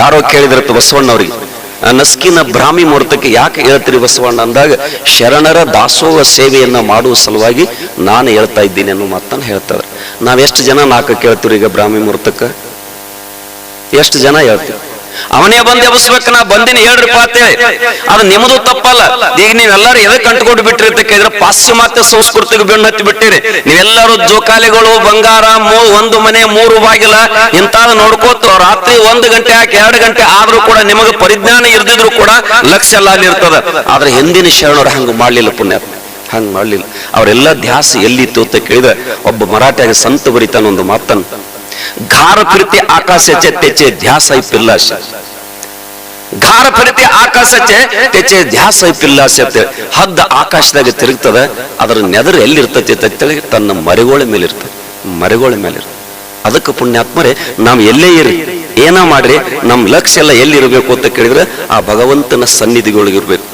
ಯಾರೋ ಕೇಳಿದ್ರತ್ತು ಬಸವಣ್ಣವ್ರಿಗೆ. ಆ ನಸ್ಕಿನ ಬ್ರಾಹ್ಮಿ ಮುಹೂರ್ತಕ್ಕೆ ಯಾಕೆ ಹೇಳ್ತೀರಿ ಬಸವಣ್ಣ ಅಂದಾಗ, ಶರಣರ ದಾಸೋಹ ಸೇವೆಯನ್ನ ಮಾಡುವ ಸಲುವಾಗಿ ನಾನು ಹೇಳ್ತಾ ಇದ್ದೀನಿ ಅನ್ನೋ ಮಾತನ್ನ ಹೇಳ್ತಾರೆ. ನಾವೆಷ್ಟು ಜನ ನಾಲ್ಕು ಕೇಳ್ತೀವಿ ಈಗ ಬ್ರಾಹ್ಮಿ ಮುಹೂರ್ತಕ್ಕೆ? ಎಷ್ಟು ಜನ ಹೇಳ್ತೀವಿ ಅವನೇ ಬಂದು ಎಬ್ಬಿಸ್ಬೇಕು ನಾ ಬಂದಿನಿ ಹೇಳ್ರಿಪ್ಪ ಅಂತೇಳಿ. ಅದು ನಿಮ್ಮದು ತಪ್ಪಲ್ಲ. ಈಗ ನೀವೆಲ್ಲರೂ ಎದಕ್ಕೆ ಕಂಟ್ಕೊಂಡು ಬಿಟ್ಟಿರಿ ಅಂತ ಕೇಳಿದ್ರೆ ಪಾಶ್ಚಿಮಾತ್ಯ ಸಂಸ್ಕೃತಿಗೆ ಬೆನ್ನು ಹತ್ತಿ ಬಿಟ್ಟಿರಿ. ನೀವೆಲ್ಲರೂ ಜೋಕಾಲಿಗಳು, ಬಂಗಾರ, ಮೂ, ಒಂದು ಮನೆ, ಮೂರು ಬಾಗಿಲ ಇಂತಾದ ನೋಡ್ಕೋತ ರಾತ್ರಿ ಒಂದು ಗಂಟೆ ಹಾಕಿ ಎರಡು ಗಂಟೆ ಆದ್ರೂ ಕೂಡ ನಿಮಗೆ ಪರಿಜ್ಞಾನ ಇರ್ದಿದ್ರು ಕೂಡ ಲಕ್ಷ್ಯ ಎಲ್ಲ ಅಲ್ಲಿ ಇರ್ತದ. ಆದ್ರೆ ಹಿಂದಿನ ಶರಣರು ಹಂಗ ಮಾಡ್ಲಿಲ್ಲ ಪುಣ್ಯ. ಹಂಗ ಮಾಡ್ಲಿಲ್ಲ. ಅವರೆಲ್ಲ ಧ್ಯಾಸ ಎಲ್ಲಿತ್ತು ಅಂತ ಕೇಳಿದ ಒಬ್ಬ ಮರಾಠಿಯಾಗ ಸಂತ ಬರಿತಾನ ಒಂದು ಮಾತನ್ನು. ಘಾರ ફરતે ಆಕಾಶಚೆ છે તેચે ધ્યાસય ಘಾರ ಫಲಿತ ಆಕಾಶಕ್ಕೆ ತೆಚೆ ಧ್ಯಾಸ ಪಿಲ್ಲಾಸತೆ ಹದ್ದ ಆಕಾಶದಾಗ ತಿರುಗ್ತದ, ಅದರ ನೆದರ್ ಎಲ್ಲಿರ್ತತಿ ತತ್ತಳಿಗೆ ತನ್ನ ಮರೆಗೋಳ ಮೇಲೆ ಇರ್ತದೆ ಮರೆಗೋಳ ಮೇಲೆ ಇರ್ತದೆ ಅದಕ್ಕೆ ಪುಣ್ಯಾತ್ಮರೇ, ನಾವು ಎಲ್ಲೇ ಇರಿ, ಏನ ಮಾಡ್ರಿ ನಮ್ಮ ಲಕ್ಷ್ಯ ಎಲ್ಲ ಎಲ್ಲಿರಬೇಕು ಅಂತ ಕೇಳಿದ್ರೆ ಆ ಭಗವಂತನ ಸನ್ನಿಧಿಗಳಿಗಿರ್ಬೇಕು